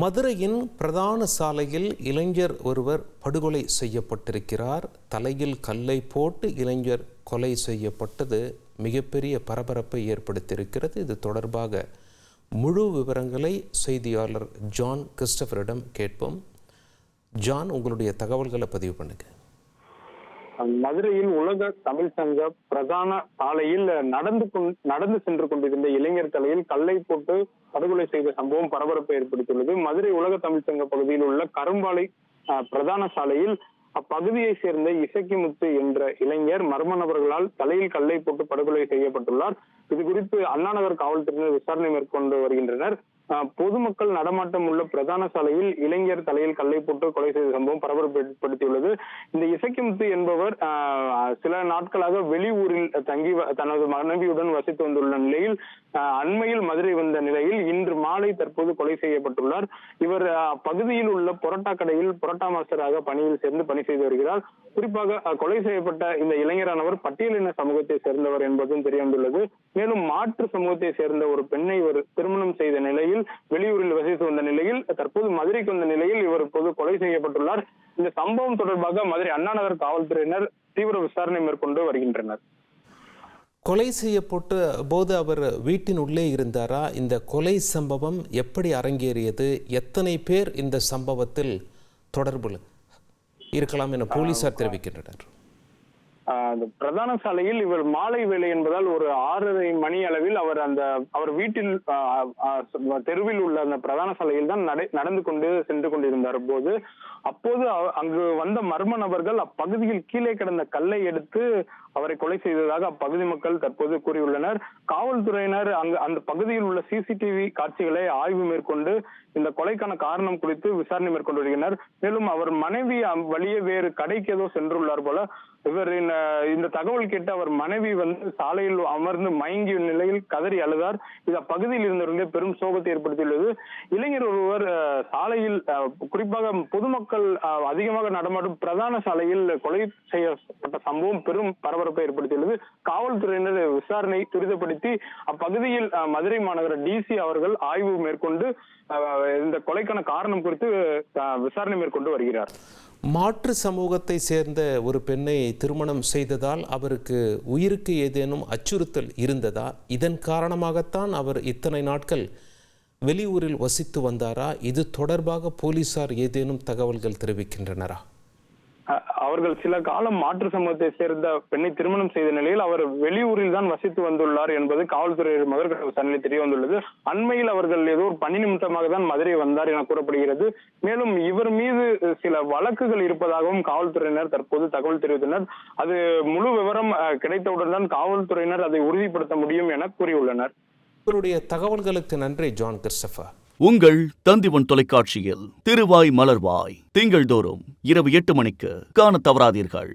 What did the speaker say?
மதுரையின் பிரதான சாலையில் இளைஞர் ஒருவர் படுகொலை செய்யப்பட்டிருக்கிறார். தலையில் கல்லை போட்டு இளைஞர் கொலை செய்யப்பட்டது மிகப்பெரிய பரபரப்பை ஏற்படுத்தியிருக்கிறது. இது தொடர்பாக முழு விவரங்களை செய்தியாளர் ஜான் கிறிஸ்டபரிடம் கேட்போம். ஜான் உங்களுடைய தகவல்களை பதிவு பண்ணுங்கள் மதுரையில் உலக தமிழ் சங்க பிரதான சாலையில் நடந்து நடந்து சென்று கொண்டிருந்த இளைஞர் தலையில் கல்லை போட்டு படுகொலை செய்த சம்பவம் பரபரப்பை ஏற்படுத்தியுள்ளது. மதுரை உலக தமிழ் சங்க பகுதியில் உள்ள கரும்பாலை அஹ், பிரதான சாலையில் அப்பகுதியை சேர்ந்த இசக்கிமுத்து என்ற இளைஞர் மர்ம நபர்களால் தலையில் கல்லை போட்டு படுகொலை செய்யப்பட்டுள்ளார். இது குறித்து அண்ணாநகர் காவல்துறையினர் விசாரணை மேற்கொண்டு வருகின்றனர். பொதுமக்கள் நடமாட்டம் உள்ள பிரதான சாலையில் இளைஞர் தலையில் கல்லை போட்டு கொலை செய்த சம்பவம் பரபரப்பு ஏற்படுத்தியுள்ளது இந்த இசைக்கிமுத்து என்பவர் சில நாட்களாக வெளியூரில் தங்கி தனது மனைவியுடன் வசித்து வந்துள்ள நிலையில் அண்மையில் மதுரை வந்த நிலையில் இன்று மாலை தற்போது கொலை செய்யப்பட்டுள்ளார். இவர் பகுதியில் உள்ள பொரோட்டா கடையில் பொரோட்டா மாஸ்டராக பணியில் சேர்ந்து பணி செய்து வருகிறார். குறிப்பாக கொலை செய்யப்பட்ட இந்த இளைஞரானவர் பட்டியலின சமூகத்தை சேர்ந்தவர் என்பதும் தெரிய வந்துள்ளது மேலும் மாற்று சமூகத்தை சேர்ந்த ஒரு பெண்ணை இவர் திருமணம் செய்த நிலையில் வெளியூரில் வசித்து வந்த நிலையில் தற்போது மதுரைக்கு வந்த நிலையில் இவர் இப்போது கொலை செய்யப்பட்டுள்ளார். இந்த சம்பவம் தொடர்பாக மதுரை அண்ணாநகர் காவல்துறையினர் தீவிர விசாரணை மேற்கொண்டு வருகின்றனர். கொலை செய்யப்பட்ட போது அவர் வீட்டின் உள்ளே இருந்தாரா? இந்த கொலை சம்பவம் எப்படி அரங்கேறியது? எத்தனை பேர் இந்த சம்பவத்தில் தொடர்பு இருக்கலாம் என போலீசார் தெரிவிக்கின்றனர். அந்த பிரதான சாலையில் இவர் மாலை வேலை என்பதால் ஒரு ஆறரை மணி அளவில் அவர் அந்த அவர் வீட்டில் தெருவில் உள்ள அந்த பிரதான சாலையில் தான் நடை நடந்து கொண்டு சென்று கொண்டிருந்தார் போது அப்போது அங்கு வந்த மர்ம நபர்கள் அப்பகுதியில் கீழே கிடந்த கல்லை எடுத்து அவரை கொலை செய்ததாக அப்பகுதி மக்கள் தற்போது கூறியுள்ளனர். காவல்துறையினர் அங்கு அந்த பகுதியில் உள்ள சிசிடிவி காட்சிகளை ஆய்வு மேற்கொண்டு இந்த கொலைக்கான காரணம் குறித்து விசாரணை மேற்கொண்டு வருகின்றனர். மேலும் அவர் மனைவி வழியே வேறு கடைக்கு ஏதோ சென்றுள்ளார் போல இவரின் இந்த தகவல் கேட்டு அவர் மனைவி வந்து சாலையில் அமர்ந்து மயங்கிய நிலையில் கதறி அழுதார். இது அப்பகுதியில் இருந்தவர்களே பெரும் சோகத்தை ஏற்படுத்தியுள்ளது. இளைஞர் ஒருவர் சாலையில் குறிப்பாக பொதுமக்கள் அதிகமாக நடமாடும் பிரதான சாலையில் கொலை செய்யப்பட்ட சம்பவம் பெரும் பரபரப்பை ஏற்படுத்தியுள்ளது. காவல்துறையினர் விசாரணை துரிதப்படுத்தி அப்பகுதியில் அஹ், மதுரை மாநகர டிசி அவர்கள் ஆய்வு மேற்கொண்டு அஹ், இந்த கொலைக்கான காரணம் குறித்து விசாரணை மேற்கொண்டு வருகிறார். மாற்று சமூகத்தை சேர்ந்த ஒரு பெண்ணை திருமணம் செய்ததால் அவருக்கு உயிருக்கு ஏதேனும் அச்சுறுத்தல் இருந்ததா? இதன் காரணமாகத்தான் அவர் இத்தனை நாட்கள் வெளியூரில் வசித்து வந்தாரா? இது தொடர்பாக போலீசார் ஏதேனும் தகவல்கள் தெரிவிக்கின்றனரா? அவர்கள் சில காலம் மாற்று சமூகத்தை சேர்ந்த பெண்ணை திருமணம் செய்த நிலையில் அவர் வெளியூரில் தான் வசித்து வந்துள்ளார் என்பது காவல்துறை முதற்கட்ட விசாரணையில் தெரிய வந்துள்ளது. அண்மையில் அவர்கள் ஏதோ ஒரு பணி நிமித்தமாக தான் மதுரை வந்தார் என கூறப்படுகிறது. மேலும் இவர் மீது சில வழக்குகள் இருப்பதாகவும் காவல்துறையினர் தற்போது தகவல் தெரிவித்தனர் அது முழு விவரம் கிடைத்தவுடன் தான் காவல்துறையினர் அதை உறுதிப்படுத்த முடியும் என கூறியுள்ளனர். இவருடைய தகவல்களுக்கு நன்றி ஜான் கிறிஸ்டபர். உங்கள் தந்திவன் தொலைக்காட்சியில் திருவாய் மலர்வாய் திங்கள்தோறும் இரவு எட்டு மணிக்கு காணத் தவறாதீர்கள்.